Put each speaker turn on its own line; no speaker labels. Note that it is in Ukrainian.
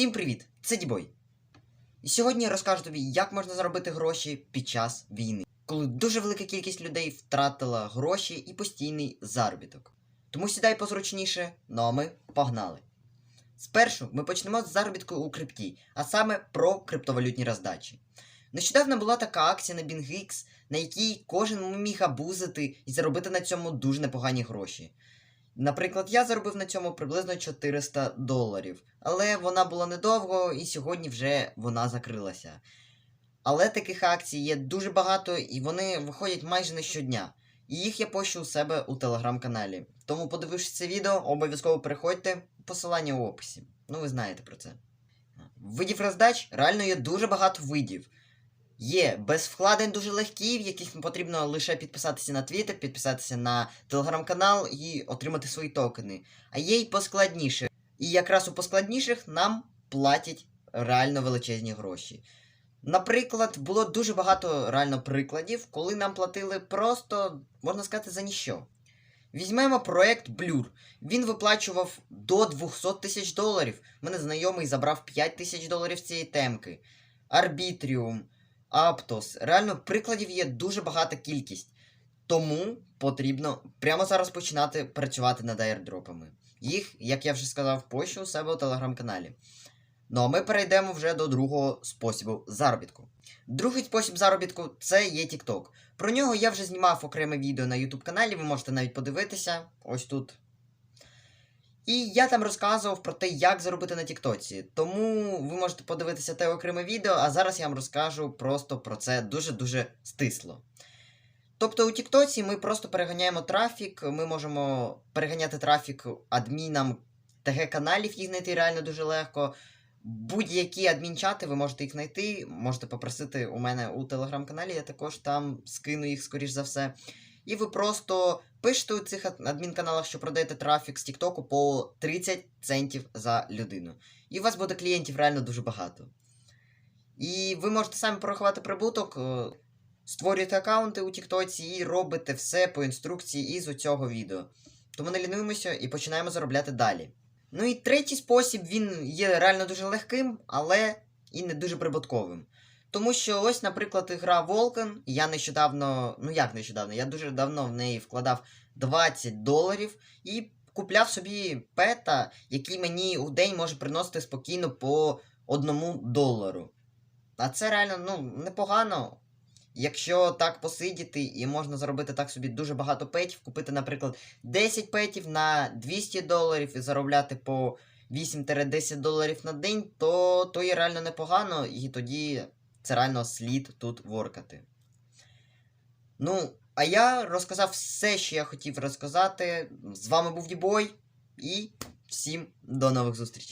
Всім привіт! Це Дібой. І сьогодні я розкажу тобі, як можна заробити гроші під час війни, коли дуже велика кількість людей втратила гроші і постійний заробіток. Тому сідай позручніше, ну а ми погнали. Спершу ми почнемо з заробітку у крипті, а саме про криптовалютні роздачі. Нещодавно була така акція на BingX, на якій кожен міг абузити і заробити на цьому дуже непогані гроші. Наприклад, я заробив на цьому приблизно 400 доларів, але вона була недовго і сьогодні вже вона закрилася. Але таких акцій є дуже багато і вони виходять майже не щодня. І їх я пощу у себе у телеграм-каналі. Тому, подивившись це відео, обов'язково переходьте, посилання у описі. Ну, ви знаєте про це. Видів роздач реально є дуже багато видів. Є без вкладень дуже легкі, в яких потрібно лише підписатися на Twitter, підписатися на телеграм-канал і отримати свої токени. А є й поскладніше. І якраз у поскладніших нам платять реально величезні гроші. Наприклад, було дуже багато реально прикладів, коли нам платили просто, можна сказати, за ніщо. Візьмемо проект Blur. Він виплачував до 200 тисяч доларів. Мене знайомий забрав 5 тисяч доларів цієї темки. Arbitrium, Aptos. Реально, прикладів є дуже багата кількість. Тому потрібно прямо зараз починати працювати над аірдропами. Їх, як я вже сказав, пощу у себе у телеграм-каналі. Ну а ми перейдемо вже до другого способу заробітку. Другий спосіб заробітку це є TikTok. Про нього я вже знімав окреме відео на YouTube каналі, ви можете навіть подивитися ось тут. І я там розказував про те, як заробити на Тіктоці. Тому ви можете подивитися те окреме відео, а зараз я вам розкажу просто про це дуже-дуже стисло. Тобто у Тіктоці ми просто переганяємо трафік, ми можемо переганяти трафік адмінам ТГ-каналів, їх знайти реально дуже легко. Будь-які адмінчати, ви можете їх знайти, можете попросити у мене у телеграм-каналі, я також там скину їх, скоріш за все. І ви просто пишете у цих адмінканалах, що продаєте трафік з Тіктоку по 30 центів за людину. І у вас буде клієнтів реально дуже багато. І ви можете самі порахувати прибуток, е, створюєте аккаунти у Тіктоці і робите все по інструкції із цього відео. Тому не лінуємося і починаємо заробляти далі. Ну і третій спосіб, він є реально дуже легким, але і не дуже прибутковим. Тому що ось, наприклад, гра Волкен, я нещодавно, ну як нещодавно, я дуже давно в неї вкладав 20 доларів і купляв собі пета, який мені у день може приносити спокійно по одному долару. А це реально ну, непогано. Якщо так посидіти і можна заробити так собі дуже багато петів, купити, наприклад, 10 петів на 200 доларів і заробляти по 8-10 доларів на день, то, то є реально непогано, і тоді це реально слід тут воркати. Ну, а я розказав все, що я хотів розказати. З вами був Дібой, і всім до нових зустрічей.